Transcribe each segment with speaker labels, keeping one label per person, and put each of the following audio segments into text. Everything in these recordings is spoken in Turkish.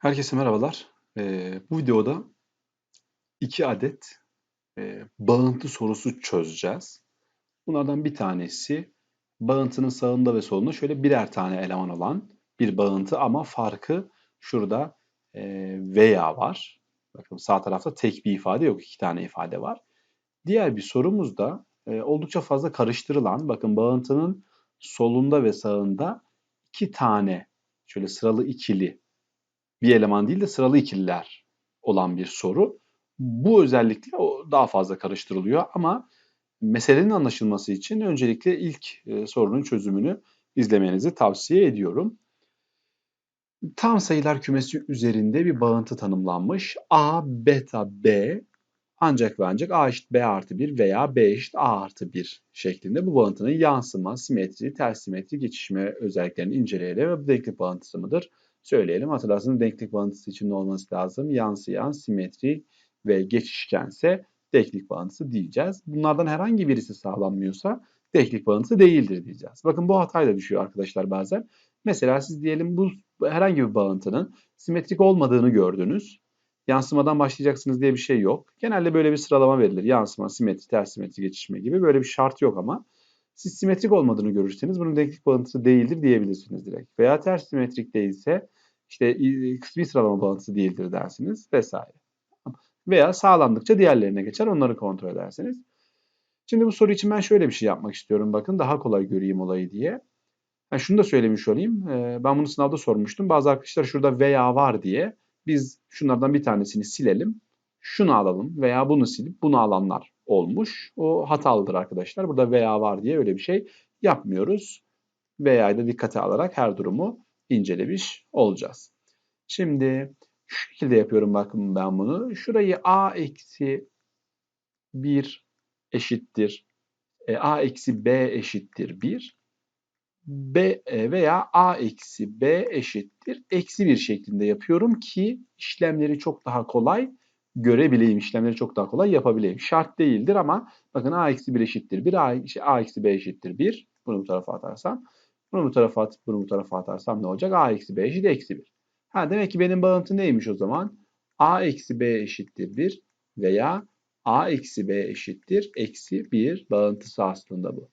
Speaker 1: Herkese merhabalar. Eee, bu videoda 2 adet, eee, bağıntı sorusu çözeceğiz. Bunlardan bir tanesi bağıntının sağında ve solunda şöyle birer tane eleman olan bir bağıntı ama farkı şurada, eee, veya var. Bakın sağ tarafta tek bir ifade yok, 2 tane ifade var. Diğer bir sorumuz da, eee, oldukça fazla karıştırılan, bakın bağıntının solunda ve sağında 2 tane şöyle sıralı ikili bir eleman değil de sıralı ikililer olan bir soru. Bu özellikle daha fazla karıştırılıyor ama meselenin anlaşılması için öncelikle ilk e, sorunun çözümünü izlemenizi tavsiye ediyorum. Tam sayılar kümesi üzerinde bir bağıntı tanımlanmış. A, beta, B ancak ve ancak A eşit B artı 1 veya B eşit A artı 1 şeklinde bu bağıntının yansıma, simetri, ters simetri, geçişme özelliklerini inceleyelim ve bu denklik bağıntısı mıdır? Söyleyelim. Hatırlarsınız denklik bağıntısı için ne olması lazım? Yansıyan, simetri ve geçişkense denklik bağıntısı diyeceğiz. Bunlardan herhangi birisi sağlanmıyorsa denklik bağıntısı değildir diyeceğiz. Bakın bu hatayla düşüyor arkadaşlar bazen. Mesela siz diyelim bu herhangi bir bağıntının simetrik olmadığını gördünüz. Yansımadan başlayacaksınız diye bir şey yok. Genelde böyle bir sıralama verilir. Yansıma, simetri, ters simetri, geçişme gibi böyle bir şart yok ama siz simetrik olmadığını görürseniz bunun denklik bağıntısı değildir diyebilirsiniz direkt. Veya ters simetrik değilse işte kısmi sıralama bağıntısı değildir dersiniz vesaire. Veya sağlandıkça diğerlerine geçer onları kontrol edersiniz. Şimdi bu soru için ben şöyle bir şey yapmak istiyorum. Bakın daha kolay göreyim olayı diye. Yani şunu da söylemiş olayım. Ben bunu sınavda sormuştum. Bazı arkadaşlar şurada veya var diye biz şunlardan bir tanesini silelim. Şunu alalım veya bunu silip bunu alanlar olmuş. O hatalıdır arkadaşlar. Burada veya var diye öyle bir şey yapmıyoruz. Veya da dikkate alarak her durumu incelemiş olacağız. Şimdi şu şekilde yapıyorum bakın ben bunu. Şurayı a eksi 1 eşittir. E, a eksi b eşittir 1. B e, veya a eksi b eşittir. Eksi 1 şeklinde yapıyorum ki işlemleri çok daha kolay görebileyim, işlemleri çok daha kolay yapabileyim. Şart değildir ama bakın a eksi 1 eşittir 1, a, işte a eksi b eşittir 1. Bunu bu tarafa atarsam. Bunu bu tarafa atıp bunu bu tarafa atarsam ne olacak? a eksi b eşit eksi 1. Ha, demek ki benim bağıntı neymiş o zaman? a eksi b eşittir 1 veya a eksi b eşittir eksi 1 bağıntısı aslında bu.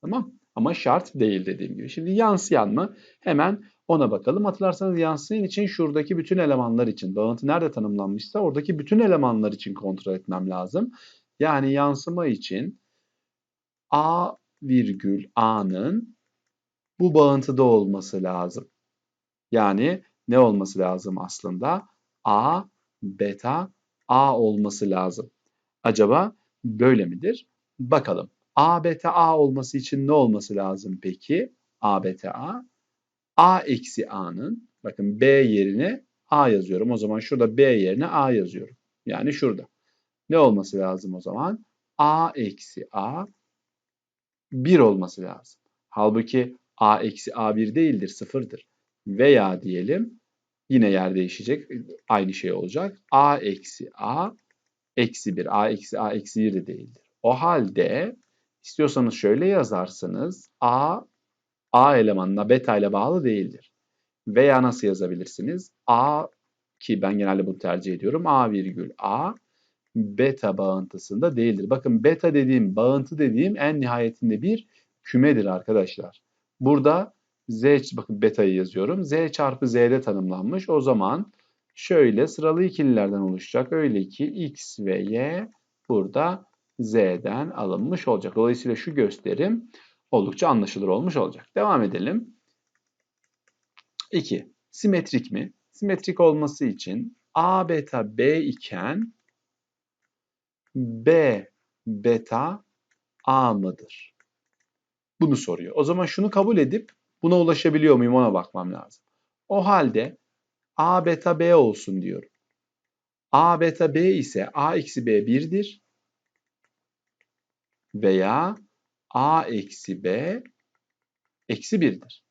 Speaker 1: Tamam Ama şart değil dediğim gibi. Şimdi yansıyan mı? Hemen ona bakalım. Hatırlarsanız yansıyan için şuradaki bütün elemanlar için bağıntı nerede tanımlanmışsa oradaki bütün elemanlar için kontrol etmem lazım. Yani yansıma için a virgül a'nın bu bağıntıda olması lazım. Yani ne olması lazım aslında? A beta A olması lazım. Acaba böyle midir? Bakalım. A beta A olması için ne olması lazım peki? A beta A. A eksi A'nın bakın B yerine A yazıyorum. O zaman şurada B yerine A yazıyorum. Yani şurada. Ne olması lazım o zaman? A eksi A 1 olması lazım. Halbuki a eksi a1 değildir, sıfırdır. Veya diyelim yine yer değişecek, aynı şey olacak. a eksi a eksi 1, a eksi a eksi 1 de değildir. O halde istiyorsanız şöyle yazarsınız. a a elemanına beta ile bağlı değildir. Veya nasıl yazabilirsiniz? a ki ben genelde bunu tercih ediyorum. a virgül a beta bağıntısında değildir. Bakın beta dediğim, bağıntı dediğim en nihayetinde bir kümedir arkadaşlar. Burada z bakın beta'yı yazıyorum. z çarpı z'de tanımlanmış. O zaman şöyle sıralı ikililerden oluşacak. Öyle ki x ve y burada z'den alınmış olacak. Dolayısıyla şu gösterim oldukça anlaşılır olmuş olacak. Devam edelim. 2. Simetrik mi? Simetrik olması için a beta b iken b beta a mıdır? Bunu soruyor. O zaman şunu kabul edip buna ulaşabiliyor muyum ona bakmam lazım. O halde a beta b olsun diyorum. a beta b ise a eksi b 1'dir. Veya a eksi b eksi 1'dir.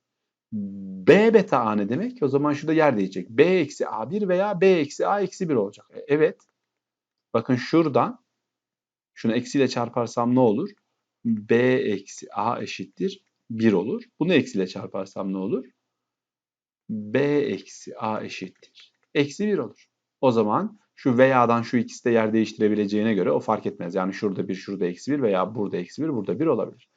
Speaker 1: b beta a ne demek? O zaman şurada yer değecek. b eksi a1 veya b eksi a eksi 1 olacak. E, evet. Bakın şuradan şunu eksiyle çarparsam ne olur? b eksi a eşittir 1 olur. Bunu eksiyle çarparsam ne olur? b eksi a eşittir Eksi 1 olur. O zaman şu veya'dan şu ikisi de yer değiştirebileceğine göre o fark etmez. Yani şurada bir, şurada eksi 1 veya burada eksi 1, burada 1 olabilir.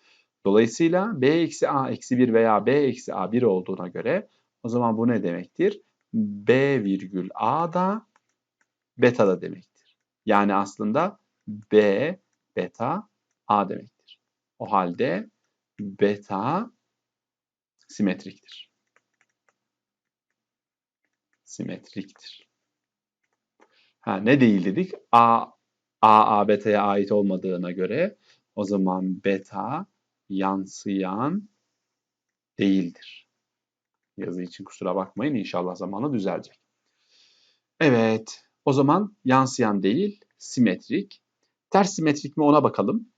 Speaker 1: Dolayısıyla b eksi a eksi 1 veya b eksi a 1 olduğuna göre o zaman bu ne demektir? b virgül a da beta da demektir. Yani aslında b beta a demektir. O halde beta simetriktir. Simetriktir. Ha, ne değil dedik? A, A, A beta'ya ait olmadığına göre o zaman beta yansıyan değildir. Yazı için kusura bakmayın inşallah zamanla düzelecek. Evet o zaman yansıyan değil simetrik. Ters simetrik mi ona bakalım.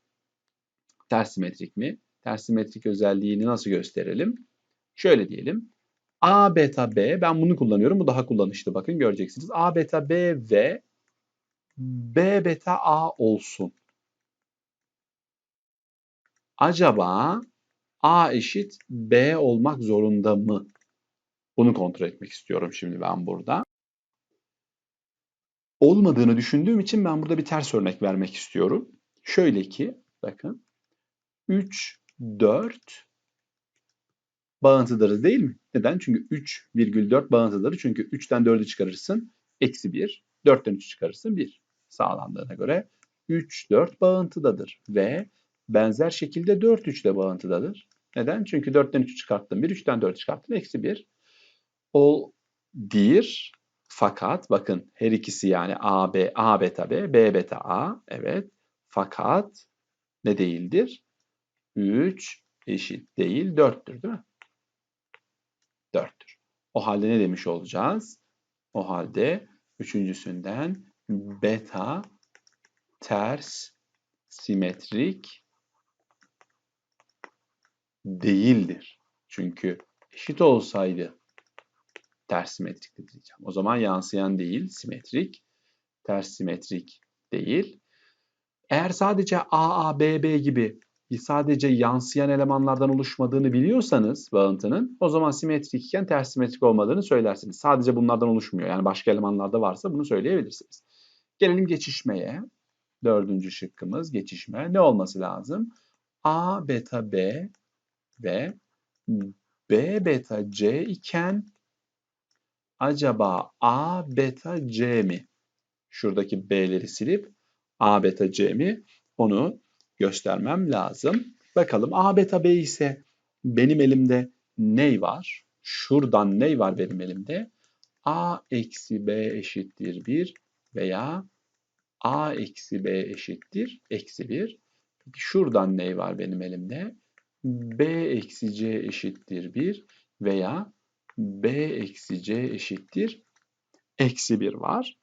Speaker 1: Ters simetrik mi? Ters simetrik özelliğini nasıl gösterelim? Şöyle diyelim. A beta B ben bunu kullanıyorum. Bu daha kullanışlı bakın göreceksiniz. A beta B ve B beta A olsun. Acaba A eşit B olmak zorunda mı? Bunu kontrol etmek istiyorum şimdi ben burada. Olmadığını düşündüğüm için ben burada bir ters örnek vermek istiyorum. Şöyle ki bakın 3, 4 bağıntıları değil mi? Neden? Çünkü 3,4 bağıntıları. Çünkü 3'ten 4'ü çıkarırsın. Eksi 1. 4'ten 3'ü çıkarırsın 1. Sağlandığına göre 3, 4 bağıntıdadır. Ve benzer şekilde 4, 3 de bağıntıdadır. Neden? Çünkü 4'ten 3'ü çıkarttım 1, 3'ten 4'ü çıkarttım eksi 1. O dir fakat bakın her ikisi yani A, B, A beta B, B beta A. Evet. Fakat ne değildir? 3 eşit değil 4'tür değil mi? 4'tür. O halde ne demiş olacağız? O halde üçüncüsünden beta ters simetrik değildir. Çünkü eşit olsaydı ters simetrik diyeceğim. O zaman yansıyan değil, simetrik. Ters simetrik değil. Eğer sadece A, A, B, B gibi sadece yansıyan elemanlardan oluşmadığını biliyorsanız bağıntının o zaman simetrik iken ters simetrik olmadığını söylersiniz. Sadece bunlardan oluşmuyor. Yani başka elemanlarda varsa bunu söyleyebilirsiniz. Gelelim geçişmeye. Dördüncü şıkkımız geçişme. Ne olması lazım? A beta B ve B beta C iken acaba A beta C mi? Şuradaki B'leri silip A beta C mi? Onu göstermem lazım. Bakalım A beta B ise benim elimde ney var? Şuradan ney var benim elimde? A eksi B eşittir 1 veya A eksi B eşittir eksi 1. Peki şuradan ney var benim elimde? B eksi C eşittir 1 veya B eksi C eşittir eksi 1 var.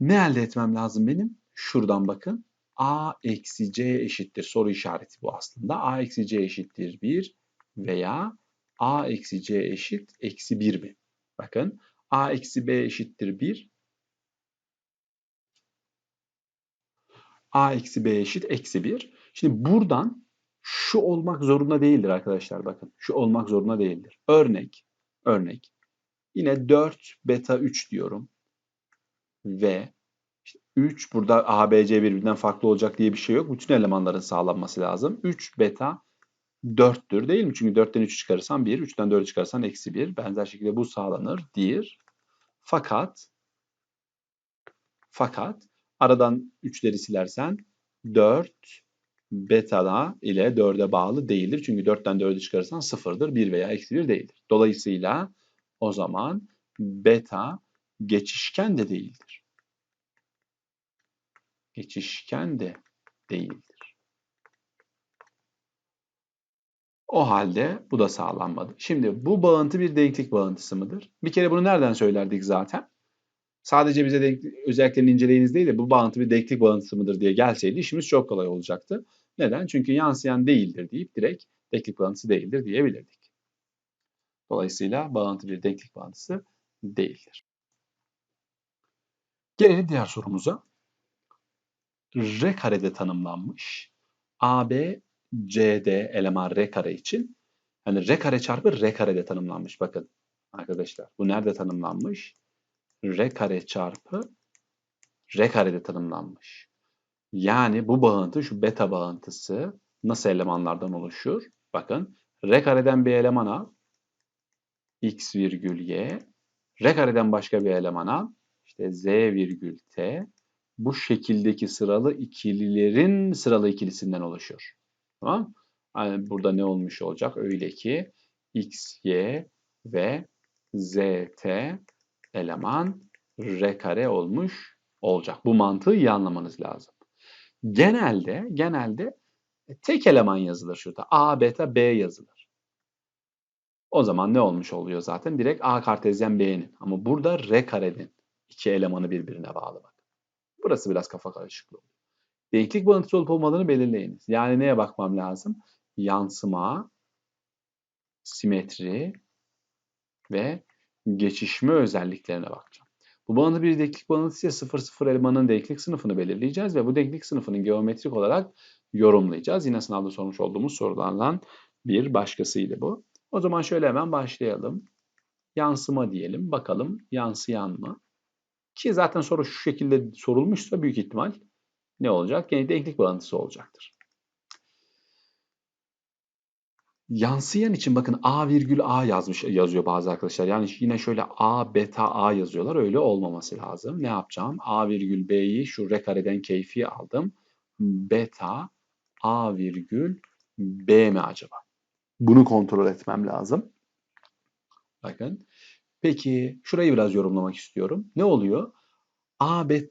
Speaker 1: Ne elde etmem lazım benim? Şuradan bakın a eksi c eşittir soru işareti bu aslında. a eksi c eşittir 1 veya a eksi c eşit eksi 1 mi? Bakın a eksi b eşittir 1. a eksi b eşit eksi 1. Şimdi buradan şu olmak zorunda değildir arkadaşlar bakın. Şu olmak zorunda değildir. Örnek, örnek. Yine 4 beta 3 diyorum. Ve 3 burada A, B, C birbirinden farklı olacak diye bir şey yok. Bütün elemanların sağlanması lazım. 3 beta 4'tür değil mi? Çünkü 4'ten 3'ü çıkarırsan 1, 3'ten 4'ü çıkarırsan eksi 1. Benzer şekilde bu sağlanır. Dir. Fakat fakat aradan 3'leri silersen 4 beta'da ile 4'e bağlı değildir. Çünkü 4'ten 4'ü çıkarırsan 0'dır. 1 veya eksi 1 değildir. Dolayısıyla o zaman beta geçişken de değildir geçişken de değildir. O halde bu da sağlanmadı. Şimdi bu bağıntı bir denklik bağıntısı mıdır? Bir kere bunu nereden söylerdik zaten? Sadece bize denk, özelliklerini inceleyiniz değil de bu bağıntı bir denklik bağıntısı mıdır diye gelseydi işimiz çok kolay olacaktı. Neden? Çünkü yansıyan değildir deyip direkt denklik bağıntısı değildir diyebilirdik. Dolayısıyla bağıntı bir denklik bağıntısı değildir. Gelelim diğer sorumuza r karede tanımlanmış. AB CD eleman r kare için hani r kare çarpı r karede tanımlanmış bakın. arkadaşlar. Bu nerede tanımlanmış? R kare çarpı R karede tanımlanmış. Yani bu bağıntı, şu beta bağıntısı nasıl elemanlardan oluşur? Bakın, R kareden bir eleman al. X virgül Y. R kareden başka bir eleman al. İşte Z virgül T. Bu şekildeki sıralı ikililerin sıralı ikilisinden oluşuyor. Tamam yani Burada ne olmuş olacak? Öyle ki X, Y ve Z, T eleman R kare olmuş olacak. Bu mantığı iyi anlamanız lazım. Genelde, genelde tek eleman yazılır şurada. A, beta, B yazılır. O zaman ne olmuş oluyor zaten? Direkt A kartezyen B'nin. Ama burada R karenin iki elemanı birbirine bağlı bak. Burası biraz kafa karışıklığı. Denklik bağıntısı olup olmadığını belirleyiniz. Yani neye bakmam lazım? Yansıma, simetri ve geçişme özelliklerine bakacağım. Bu bağıntı bir denklik bağıntısı ise 0 0 elemanın denklik sınıfını belirleyeceğiz ve bu denklik sınıfının geometrik olarak yorumlayacağız. Yine sınavda sormuş olduğumuz sorulardan bir başkasıydı bu. O zaman şöyle hemen başlayalım. Yansıma diyelim. Bakalım yansıyan mı? Ki zaten soru şu şekilde sorulmuşsa büyük ihtimal ne olacak? Yine denklik bağıntısı olacaktır. Yansıyan için bakın A virgül A yazmış yazıyor bazı arkadaşlar. Yani yine şöyle A beta A yazıyorlar. Öyle olmaması lazım. Ne yapacağım? A virgül B'yi şu R kareden keyfi aldım. Beta A virgül B mi acaba? Bunu kontrol etmem lazım. Bakın. Peki şurayı biraz yorumlamak istiyorum. Ne oluyor?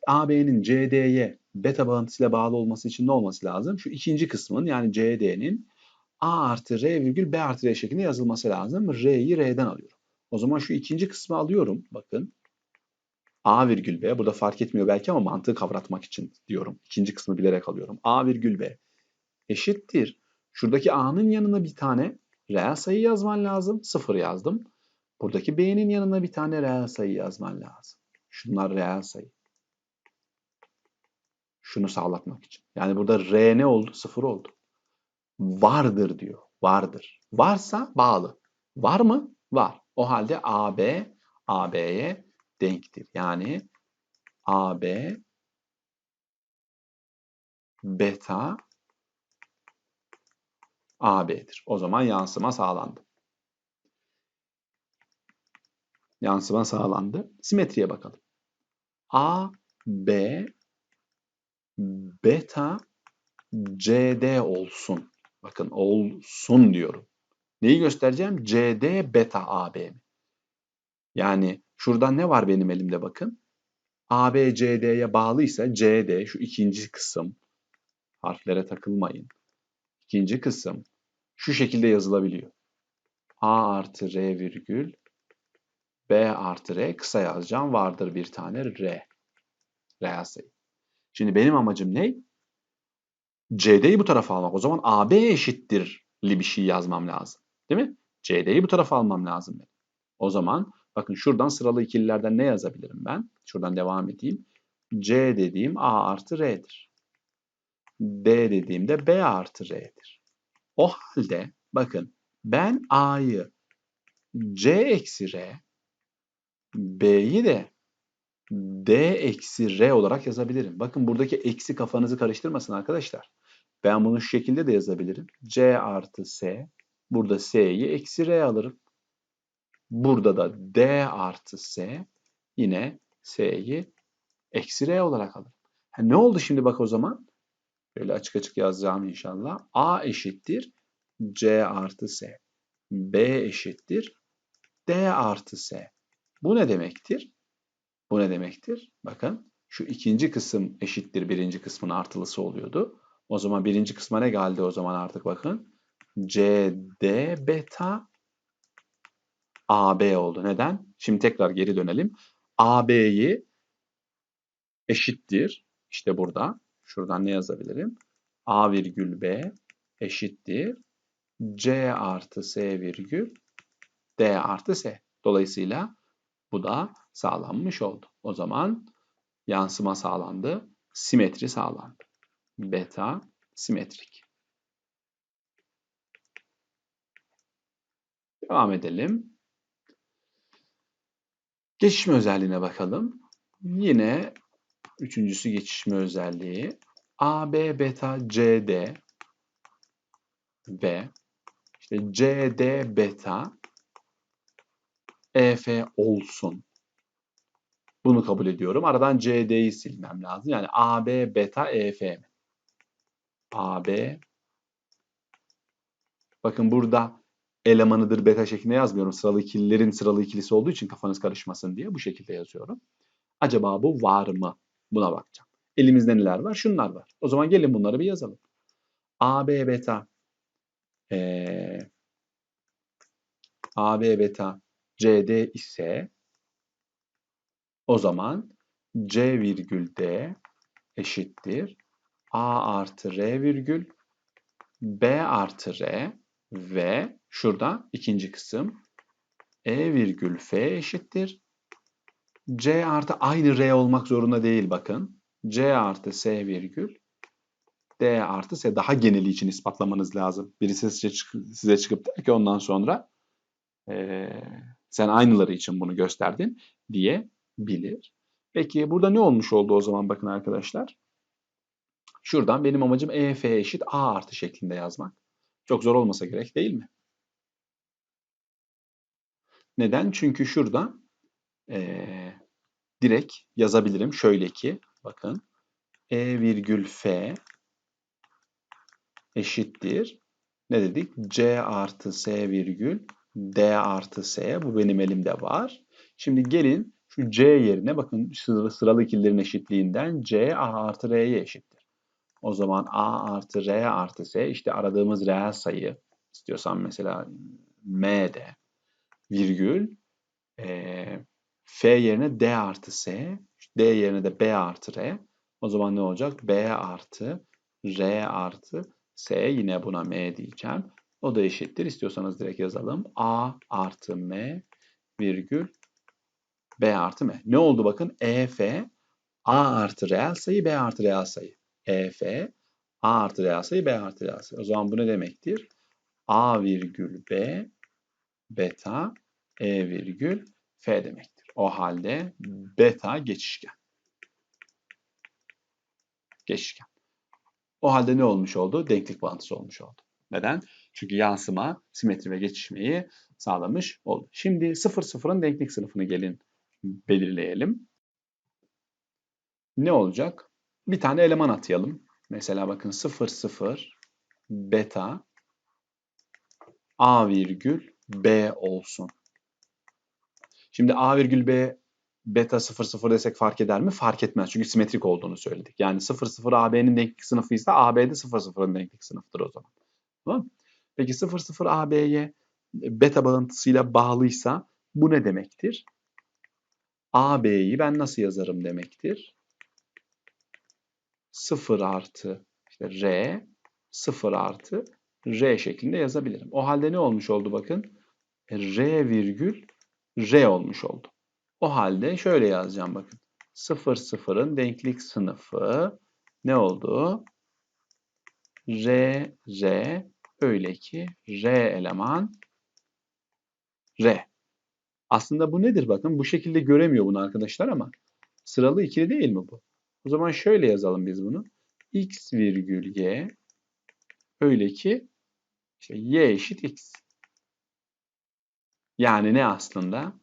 Speaker 1: AB'nin CD'ye beta bağıntısıyla bağlı olması için ne olması lazım? Şu ikinci kısmın yani CD'nin A artı R virgül B artı R şeklinde yazılması lazım. R'yi R'den alıyorum. O zaman şu ikinci kısmı alıyorum. Bakın. A virgül B. Burada fark etmiyor belki ama mantığı kavratmak için diyorum. İkinci kısmı bilerek alıyorum. A virgül B eşittir. Şuradaki A'nın yanına bir tane reel sayı yazman lazım. Sıfır yazdım. Buradaki B'nin yanına bir tane reel sayı yazman lazım. Şunlar reel sayı. Şunu sağlatmak için. Yani burada R ne oldu? Sıfır oldu vardır diyor. Vardır. Varsa bağlı. Var mı? Var. O halde AB AB'ye denktir. Yani AB beta AB'dir. O zaman yansıma sağlandı. Yansıma sağlandı. Simetriye bakalım. A, B, beta, CD olsun. Bakın olsun diyorum. Neyi göstereceğim? CD beta AB mi? Yani şuradan ne var benim elimde bakın. AB CD'ye bağlıysa CD şu ikinci kısım harflere takılmayın. İkinci kısım şu şekilde yazılabiliyor. A artı R virgül B artı R kısa yazacağım. Vardır bir tane R. Reel sayı. Şimdi benim amacım ne? CD'yi bu tarafa almak. O zaman AB eşittirli bir şey yazmam lazım. Değil mi? CD'yi bu tarafa almam lazım benim. O zaman bakın şuradan sıralı ikililerden ne yazabilirim ben? Şuradan devam edeyim. C dediğim A artı R'dir. D dediğimde B artı R'dir. O halde bakın ben A'yı C eksi R, B'yi de D eksi R olarak yazabilirim. Bakın buradaki eksi kafanızı karıştırmasın arkadaşlar. Ben bunu şu şekilde de yazabilirim. C artı S. Burada S'yi eksi R alırım. Burada da D artı S. Yine S'yi eksi R olarak alırım. Ha, ne oldu şimdi bak o zaman? Böyle açık açık yazacağım inşallah. A eşittir C artı S. B eşittir D artı S. Bu ne demektir? Bu ne demektir? Bakın şu ikinci kısım eşittir birinci kısmın artılısı oluyordu. O zaman birinci kısma ne geldi o zaman artık bakın. CD beta AB oldu. Neden? Şimdi tekrar geri dönelim. AB'yi eşittir. İşte burada. Şuradan ne yazabilirim? A virgül B eşittir. C artı S virgül D artı S. Dolayısıyla bu da sağlanmış oldu. O zaman yansıma sağlandı. Simetri sağlandı beta simetrik. Devam edelim. Geçişme özelliğine bakalım. Yine üçüncüsü geçişme özelliği. AB beta CD ve işte CD beta EF olsun. Bunu kabul ediyorum. Aradan CD'yi silmem lazım. Yani AB beta EF? AB Bakın burada elemanıdır beta şeklinde yazmıyorum. Sıralı ikililerin sıralı ikilisi olduğu için kafanız karışmasın diye bu şekilde yazıyorum. Acaba bu var mı? Buna bakacağım. Elimizde neler var? Şunlar var. O zaman gelin bunları bir yazalım. AB beta ee, AB beta CD ise o zaman C virgül D eşittir A artı R virgül B artı R ve şurada ikinci kısım E virgül F eşittir. C artı aynı R olmak zorunda değil bakın. C artı S virgül D artı S daha geneli için ispatlamanız lazım. Birisi size, çık size çıkıp der ki ondan sonra e, sen aynıları için bunu gösterdin diyebilir. Peki burada ne olmuş oldu o zaman bakın arkadaşlar. Şuradan benim amacım EF eşit A artı şeklinde yazmak. Çok zor olmasa gerek değil mi? Neden? Çünkü şurada ee, direkt yazabilirim. Şöyle ki bakın E virgül F eşittir. Ne dedik? C artı S virgül D artı S. Bu benim elimde var. Şimdi gelin şu C yerine bakın sıralı ikililerin eşitliğinden C A artı R'ye eşittir. O zaman A artı R artı S işte aradığımız reel sayı istiyorsan mesela M'de virgül e, F yerine D artı S D yerine de B artı R o zaman ne olacak? B artı R artı S yine buna M diyeceğim. O da eşittir. İstiyorsanız direkt yazalım. A artı M virgül B artı M. Ne oldu bakın? EF A artı reel sayı B artı reel sayı. EF A artı reel sayı B artı reel sayı. O zaman bu ne demektir? A virgül B beta E virgül F demektir. O halde beta geçişken. Geçişken. O halde ne olmuş oldu? Denklik bağıntısı olmuş oldu. Neden? Çünkü yansıma, simetri ve geçişmeyi sağlamış oldu. Şimdi 0 sıfırın denklik sınıfını gelin belirleyelim. Ne olacak? Bir tane eleman atayalım. Mesela bakın 0 0 beta a virgül b olsun. Şimdi a virgül b beta 0 0 desek fark eder mi? Fark etmez. Çünkü simetrik olduğunu söyledik. Yani 0 0 AB'nin denklik sınıfı ise AB de 0 0'ın denklik sınıfıdır o zaman. Tamam Peki 0 0 AB'ye beta bağıntısıyla bağlıysa bu ne demektir? AB'yi ben nasıl yazarım demektir? 0 artı işte R 0 artı R şeklinde yazabilirim. O halde ne olmuş oldu bakın? R virgül R olmuş oldu. O halde şöyle yazacağım bakın. 0 0'ın denklik sınıfı ne oldu? R R öyle ki R eleman R. Aslında bu nedir bakın? Bu şekilde göremiyor bunu arkadaşlar ama sıralı ikili değil mi bu? O zaman şöyle yazalım biz bunu. x virgül y öyle ki işte y eşit x. Yani ne aslında?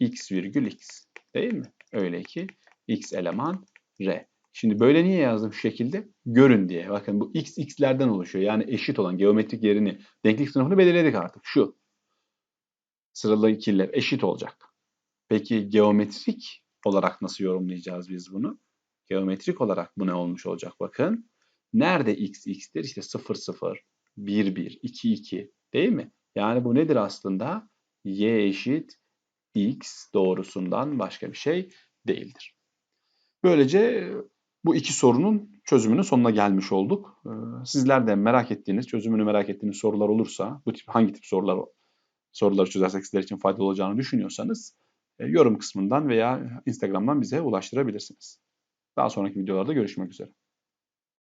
Speaker 1: x virgül x. Değil mi? Öyle ki x eleman r. Şimdi böyle niye yazdım şu şekilde? Görün diye. Bakın bu x x'lerden oluşuyor. Yani eşit olan geometrik yerini, denklik sınıfını belirledik artık. Şu. Sıralı ikililer eşit olacak. Peki geometrik olarak nasıl yorumlayacağız biz bunu? Geometrik olarak bu ne olmuş olacak bakın. Nerede x x'tir? İşte 0 0, 1 1, 2 2 değil mi? Yani bu nedir aslında? y eşit x doğrusundan başka bir şey değildir. Böylece bu iki sorunun çözümünün sonuna gelmiş olduk. Ee, sizler de merak ettiğiniz, çözümünü merak ettiğiniz sorular olursa, bu tip hangi tip sorular soruları çözersek sizler için faydalı olacağını düşünüyorsanız e, yorum kısmından veya Instagram'dan bize ulaştırabilirsiniz. Daha sonraki videolarda görüşmek üzere.